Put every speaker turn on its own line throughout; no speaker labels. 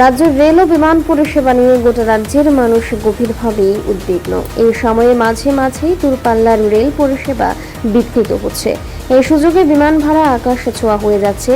রাজ্যের রেল ও বিমান পরিষেবা নিয়ে গোটা রাজ্যের মানুষ গভীরভাবেই উদ্বিগ্ন। এই সময়ে মাঝে মাঝেই দূরপাল্লার রেল পরিষেবা বিঘ্নিত হচ্ছে। এই সুযোগে বিমান ভাড়া আকাশ ছোঁয়া হয়ে যাচ্ছে।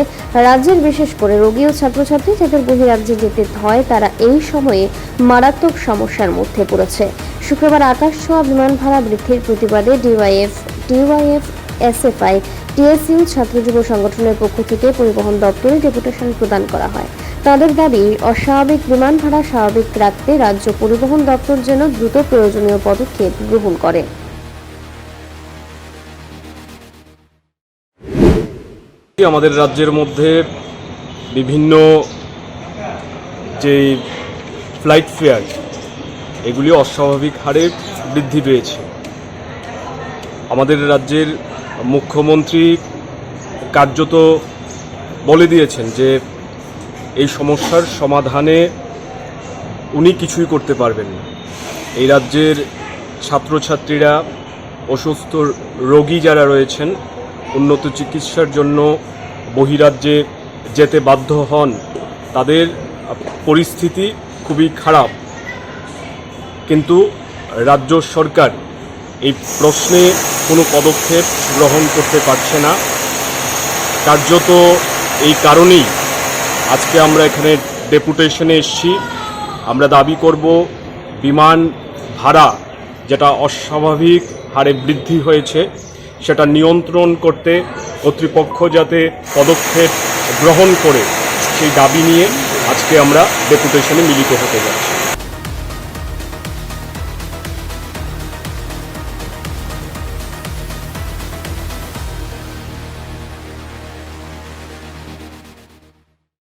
রাজ্যের বিশেষ করে রোগী ও ছাত্রছাত্রী যাদের বহিরাজ্যে যেতে হয় তারা এই সময়ে মারাত্মক সমস্যার মধ্যে পড়েছে। শুক্রবার আকাশ ছোঁয়া বিমান ভাড়া বৃদ্ধির প্রতিবাদে ডিওয়াইএফ ডিওয়াইএফ, এসএফআই টিএসইউ ছাত্র যুব সংগঠনের পক্ষ থেকে পরিবহন দপ্তরে ডেপুটেশন প্রদান করা হয়। তাদের দাবি, অস্বাভাবিক বিমান ভাড়া স্বাভাবিক রাখতে রাজ্য পরিবহন দপ্তর যেন দ্রুত প্রয়োজনীয় পদক্ষেপ গ্রহণ করে।
আমাদের রাজ্যের মধ্যে বিভিন্ন যে ফ্লাইট ফেয়ার এগুলি অস্বাভাবিক হারে বৃদ্ধি পেয়েছে। আমাদের রাজ্যের মুখ্যমন্ত্রী কার্যত বলে দিয়েছেন যে এই সমস্যার সমাধানে উনি কিছুই করতে পারবেন না। এই রাজ্যের ছাত্রছাত্রীরা, অসুস্থ রোগী যারা রয়েছেন, উন্নত চিকিৎসার জন্য বহিরাজ্যে যেতে বাধ্য হন, তাদের পরিস্থিতি খুবই খারাপ। কিন্তু রাজ্য সরকার এই প্রশ্নে কোনো পদক্ষেপ গ্রহণ করতে পারছে না। কার্যত এই কারণেই আজকে আমরা এখানে ডেপুটেশনে এসেছি। আমরা দাবি করব, বিমান ভাড়া যেটা অস্বাভাবিক হারে বৃদ্ধি হয়েছে, সেটা নিয়ন্ত্রণ করতে কর্তৃপক্ষ যাতে পদক্ষেপ গ্রহণ করে সেই দাবি নিয়ে আজকে আমরা ডেপুটেশনে মিলিত হতে যাচ্ছি।